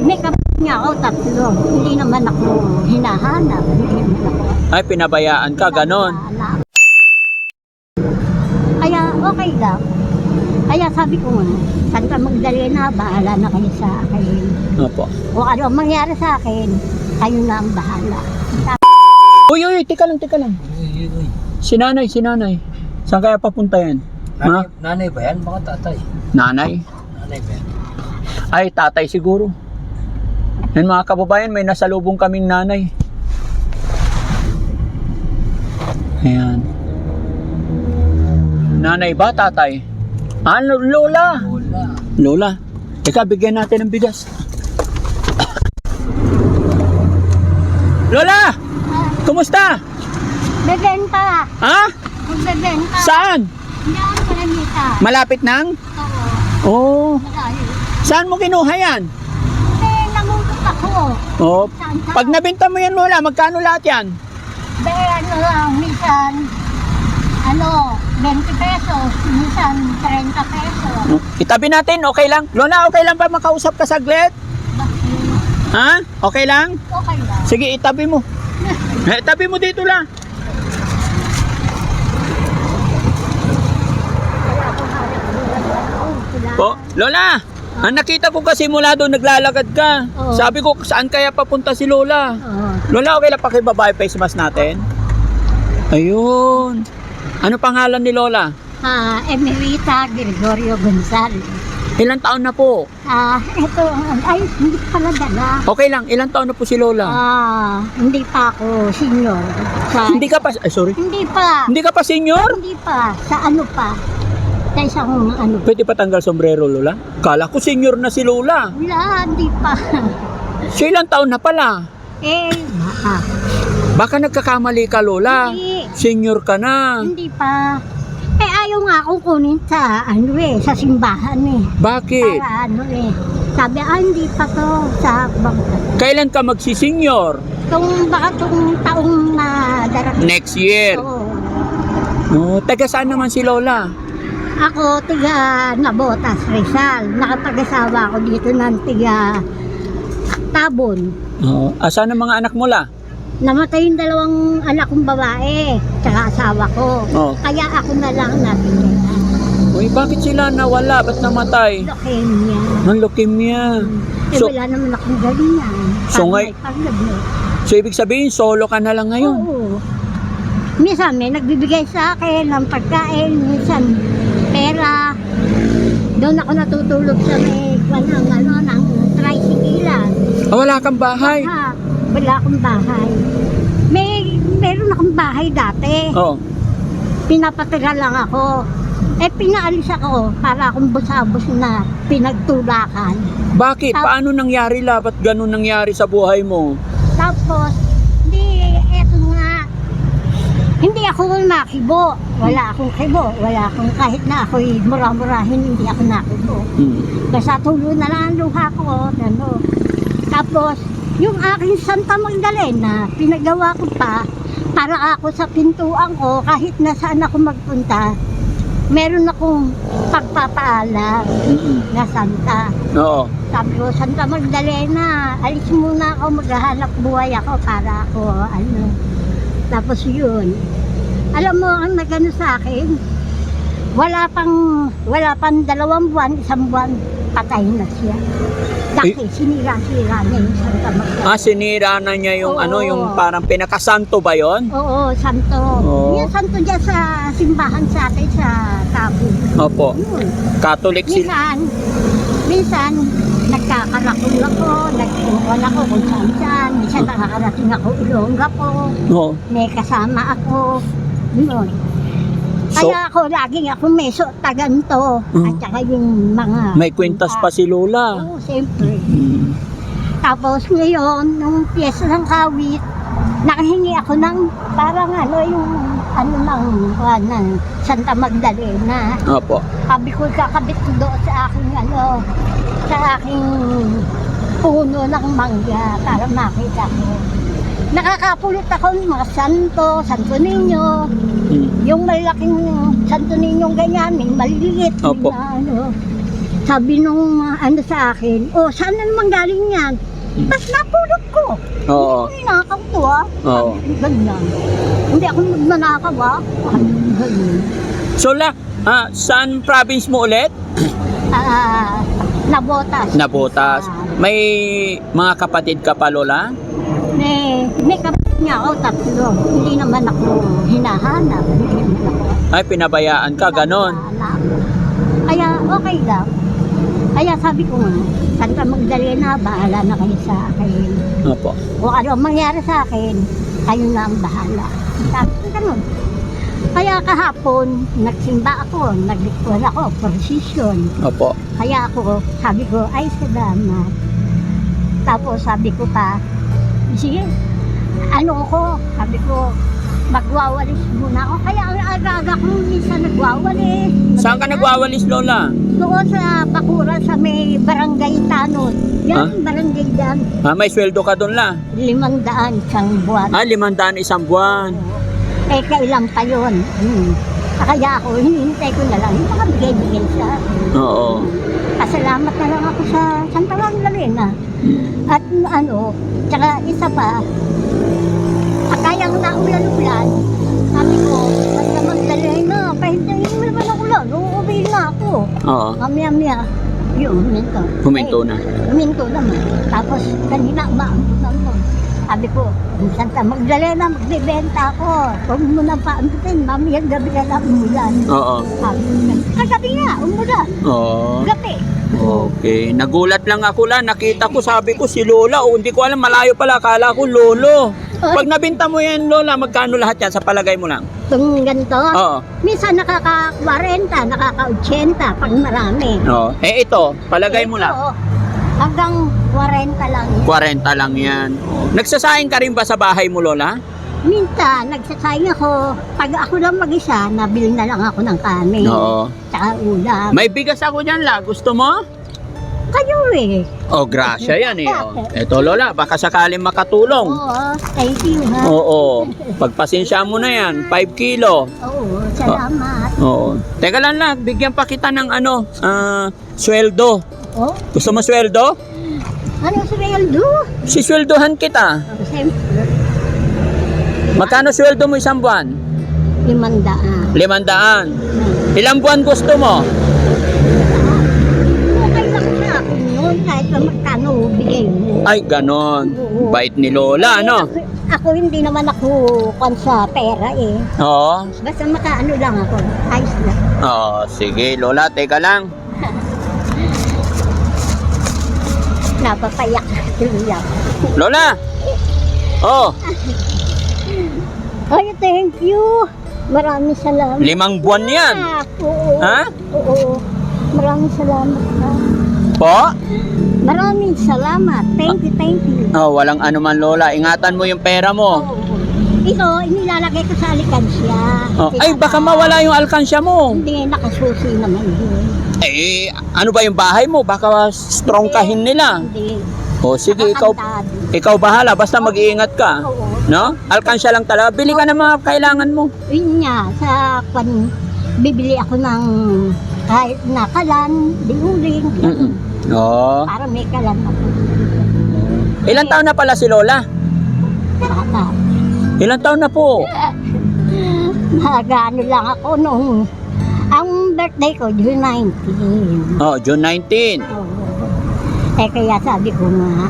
May kapatid nga ako, tatlo. Hindi naman ako hinahanap. Hindi naman ako. Ay, pinabayaan ka, ganon. Anak. Kaya okay lang. Kaya sabi ko nga, Santa Magdalena, bahala na kayo sa akin. Opo. O ano ang mangyari sa akin, kayo na ang bahala. Uy, uy, tika lang, tika lang. Si nanay, si nanay. Saan kaya papunta yan? Nanay, Ha? nanay ba yan? Baka tatay. Nanay? Nanay ba yan? Ay, tatay siguro. Yan mga kababayan, may nasalubong kaming nanay. Ayan. Nanay ba, tatay? Lo- lola. Wala. Lola, teka, bigyan natin ng bigas. Lola! Kumusta? Bebenta! Ha? Magbebenta! Saan? Hindi ako malamita. Malapit nang? Oo, Oh. Saan mo kinuha yan? Ako. Oh. Pag nabenta mo yan, Lola, magkano lahat yan? Be, ano lang, minsan, ano, 20 pesos, minsan 30 pesos. Itabi natin, okay lang? Lola, okay lang ba makausap ka saglit? Bakit? Ha? Okay lang? Okay lang. Sige, itabi mo. Eh, itabi mo dito lang. Po, Lola, ang nakita ko kasi mula doon naglalakad ka. Oo. Sabi ko, saan kaya papunta si Lola? Oo. Lola, okay lang pakibabae face mask natin? Ayun. Ano pangalan ni Lola? Ah, Emerita Gregorio Gonzalez. Ilang taon na po? Ah, ito, ay, hindi pala dala. Okay lang, ilang taon na po si Lola? Ah, hindi pa ako senior. Sa, Hindi ka pa, ay sorry. Hindi pa. Hindi ka pa senior? Hindi pa. Sa ano pa? Sa isang ano. Pwede pa tanggal sombrero, Lola? Kala ko senior na si Lola. Wala, hindi pa. So ilang taon na pala? Eh, ah, Baka nagkakamali ka, Lola. hindi. Senior ka na. Hindi pa. Eh, ayaw nga akong kunin sa, ano eh, sa simbahan eh. Bakit? Para ano eh. Sabi, ah, hindi pa to sa bangka. Kailan ka magsisenior? Kung baka itong taong na darating. Next year. Oo. Oh, taga saan naman si Lola? Ako, tiga Nabotas, Rizal. Nakapag-asawa ako dito ng tiga Tabon. Oh, asan ang mga anak mo la? Namatay yung dalawang anak kong babae, tsaka asawa ko. Oh. Kaya ako na lang natitira. Uy, bakit sila nawala? Ba't namatay? Leukemia. Ng leukemia. Eh, So- wala naman akong galingan. So, ngay- may paglablog. So, ibig sabihin, solo ka na lang ngayon. Oo. Minsan may nagbibigay sa akin ng pagkain, minsan pera. Doon ako natutulog sa may ng ano, ng tricyclean. Ah, wala kang bahay. Ha, wala akong bahay. May, meron akong bahay dati. Oh. Pinapatira lang ako. Eh, pinaalis ako para akong busabos na pinagtulakan. Bakit? Tap- Paano nangyari la? Ba't ganun nangyari sa buhay mo? Tapos, hindi ako nakibo. Wala akong kibo. Wala akong kahit na ako'y mura-murahin, hindi ako nakibo. Hmm. Basta tulo na lang ang luha ko. Ano. Tapos, yung aking Santa Magdalena, pinagawa ko pa, para ako sa pintuan ko, kahit na saan ako magpunta, meron akong pagpapaala Mm-mm. na Santa. Oo. Sabi ko, Santa Magdalena, alis muna ako, maghahanap buhay ako para ako, ano. Tapos yun. Alam mo, ang nagano sa akin, wala pang, wala pang dalawang buwan, isang buwan, patay na siya. Dahil sinira-sira niya yung Santa Magdalena. Ah, sinira na niya yung Oo. ano, yung parang pinakasanto ba yon? Oo, santo. Oo. Yung santo niya sa simbahan sa atin sa Tabo. Opo. Yun. Catholic si... Minsan, minsan, nagkakarakol ako, nagkukuhan ako kung saan saan. Minsan nakakarating ako Ilongga po, Oo. may kasama ako. Yun. So, Kaya ako, laging ako may taganto. Mm. At saka yung mga... may kwintas pa si Lola. Oo, siyempre. Hmm. Tapos ngayon, nung piyesa ng kawit, nakahingi ako ng parang ano yung ano lang ng Santa Magdalena. Opo. Sabi ko kakabit ko doon sa aking ano, sa aking puno ng mangga para makita ko. Nakakapulot ako ng mga santo, santo ninyo, Hmm. yung malaking santo ninyong ganyan, may maliliit, Opo. na ano. sabi nung ano sa akin, oh, saan na naman galing yan? Tapos napulot ko. Oo. Hindi ko ninakaw to ah. Oo. Ganyan. Hindi ako magnanakaw ah. Ano, ganyan. So, la, ah, saan province mo ulit? Ah, nabotas. Nabotas. May mga kapatid ka pa, Lola? May, may kapatid niya ako, tatlo. Hindi naman ako hinahanap. Hindi naman ako. Ay, pinabayaan ka, ganon. Kaya okay lang. Kaya sabi ko nga, Santa Magdalena, bahala na kayo sa akin. Opo. Kung ano ang mangyari sa akin, kayo na ang bahala. Sabi ko ganun. Kaya kahapon, nagsimba ako, nag-request ako, precision. Opo. Kaya ako, sabi ko, ay salamat. Tapos sabi ko pa, sige, ano ko, sabi ko, magwawalis muna ako. Kaya ang aga-aga ko minsan nagwawalis. Saan ka nagwawalis, Lola? Doon sa Bakura, sa may barangay Tanod. Yan, barangay dyan. Ah, may sweldo ka doon, la? Limandaan isang buwan. Ah, limandaan isang buwan. Eh, kailan pa yun? Hmm. Kaya ako, hinihintay ko na lang. Yung mga bigay-bigay sa. Oo. Pasalamat na lang ako sa Santa Magdalena. At ano, tsaka isa pa, kayang naulan-ulan, sabi ko, Santa Magdalena, pahintayin mo naman ako lang, uuwi na ako. Oo. Mamaya-maya, yun, huminto. Huminto na. Huminto naman. Tapos, kanina, maambutan mo. Sabi ko, Santa Magdalena, magbibenta ako. Huwag mo na paambutin, mamaya gabi ka na umulan. Oo. Sabi ko, kagabi nga, umulan. Oo. Gabi. Okay. Nagulat lang ako la. Nakita ko, sabi ko si Lola. O, hindi ko alam, malayo pala. Akala ko Lolo. Pag nabinta mo yan, Lola, magkano lahat yan sa palagay mo lang? Itong ganito, Oo. minsan nakaka-40, nakaka-80 pag marami. Oo. Eh, ito, palagay mo lang. Ito, hanggang 40 lang. 40 lang yan. Nagsasaing ka rin ba sa bahay mo, Lola? Minsan, nagsasayang ako. Pag ako lang mag-isa, nabili na lang ako ng kanin. Oo. Tsaka ulam. May bigas ako dyan, la. Gusto mo? Kayo eh. Oh, grasya yan eh. Oh. Ito, Lola, baka sakaling makatulong. Oo, thank you ha. Oo. Pagpasensya mo na yan, 5 kilo. Oo, salamat. Oo. Teka lang lang, bigyan pa kita ng ano, ah, sweldo. Oh, Gusto mo sweldo? Ano si Reldo? Sisweldohan kita. Siyempre, Magkano sweldo mo isang buwan? limandaan. Limandaan. Ilang buwan gusto mo? Okay lang akin yun, kahit na magkano bigay mo. Ay, ganon. Oo. Bait ni Lola, ano? Ako, ako hindi naman ako kwan sa pera eh. Oo. Basta makaano lang ako. Ayos lang. Oo, sige, Lola, teka lang. Napapayak. Tuloy Lola! Oh, Ay, thank you. Maraming salamat. limang buwan yan. Ah, Oo. Ha? Oo. Maraming salamat. ha. Po? Maraming salamat. Thank you, thank you. Oh, walang ano man, Lola. Ingatan mo yung pera mo. Oo. Ito, inilalagay ko sa alikansya. Oh, ay, baka mawala yung alkansya mo. Hindi, nakasusi naman yun. Eh, ano ba yung bahay mo? Baka strong kahin nila. Hindi. O sige, ikaw, Nakakantado. ikaw bahala. Basta mag-iingat ka. Oo. No? Alkansya lang talaga. Bili ka ng mga kailangan mo. Yun nga, sa kwan, bibili ako ng kahit na kalan, diuling, Mm-mm. Oo. para may kalan ako. Ilan taon na pala si Lola? Bata. Ilan taon na po? Nagano lang ako nung, ang birthday ko, June 19. Oh, June 19. Oo. Eh kaya sabi ko nga,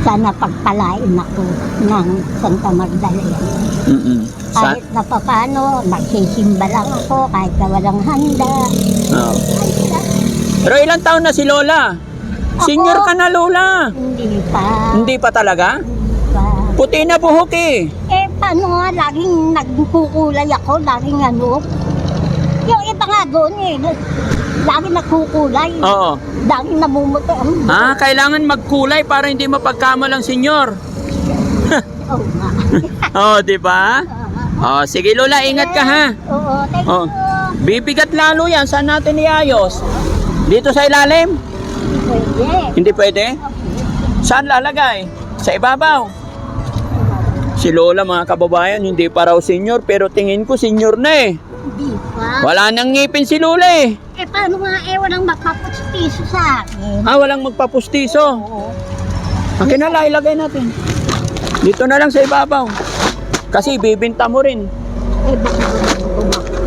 sana pagpalain ako ng Santa Magdalena. Mm-mm. Sa, Kahit na papano, magsisimba lang ako kahit na walang handa. oh. Pero ilan taon na si Lola? Senior ka na, Lola. Hindi pa. Hindi pa talaga? Hindi pa. Puti na buhok eh. Eh, paano nga, laging nagkukulay ako, laging ano. Yung iba nga doon eh, laging nagkukulay, Oo. laging namumuto. Ah, kailangan magkulay para hindi mapagkamalang senyor. Oo nga. Oh, di ba? Oh, sige Lola, ingat ka ha. Oo, thank Oh. you. Bibigat lalo yan. Saan natin iayos? Dito sa ilalim? Pwede. Hindi pwede? Saan lalagay? Sa ibabaw? Si Lola mga kababayan, hindi pa raw senior pero tingin ko senior na eh. Hindi pa. Wala nang ngipin si Lola eh. Eh, paano nga eh, walang magpapustiso sa akin? Ah, walang magpapustiso. Oo. Akin na lang, ilagay natin. Dito na lang sa ibabaw. Kasi bibinta mo rin. Eh, bakit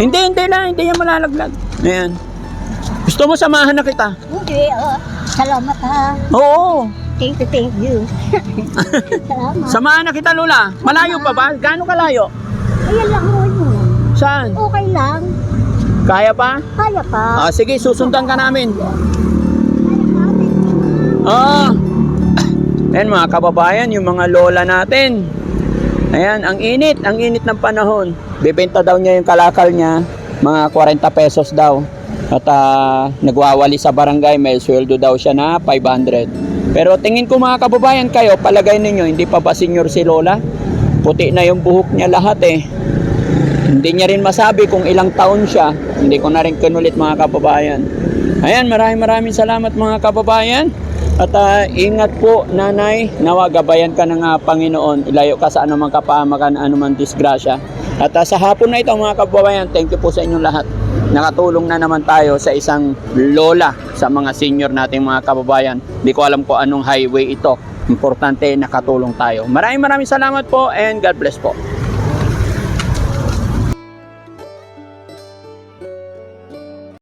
Hindi, hindi na. Hindi yan malalaglag. Ayan. Gusto mo samahan na kita? Hindi, oh. Salamat ha. Oo. Thank you, thank you. Salamat. Samahan na kita, Lola. Malayo pa ba? Gaano kalayo? Ayan lang mo yun. Saan? Okay lang. Kaya pa? Kaya pa. Ah, sige, susundan ka namin. Ah. Ayan mga kababayan, yung mga lola natin. Ayan, ang init, ang init ng panahon. Bibenta daw niya yung kalakal niya, mga 40 pesos daw. At ah, nagwawali sa barangay, may sweldo daw siya na 500. Pero tingin ko mga kababayan kayo, palagay ninyo, hindi pa ba senior si Lola? Puti na yung buhok niya lahat eh. Hindi niya rin masabi kung ilang taon siya. Hindi ko na rin kinulit mga kababayan. Ayan, maraming maraming salamat mga kababayan. At ah, ingat po, nanay. Nawa, gabayan ka ng ah, Panginoon. Ilayo ka sa anumang kapahamakan, anumang disgrasya. At ah, sa hapon na ito mga kababayan, thank you po sa inyong lahat. Nakatulong na naman tayo sa isang lola sa mga senior nating mga kababayan. Hindi ko alam kung anong highway ito. Importante nakatulong tayo. Maraming maraming salamat po and God bless po.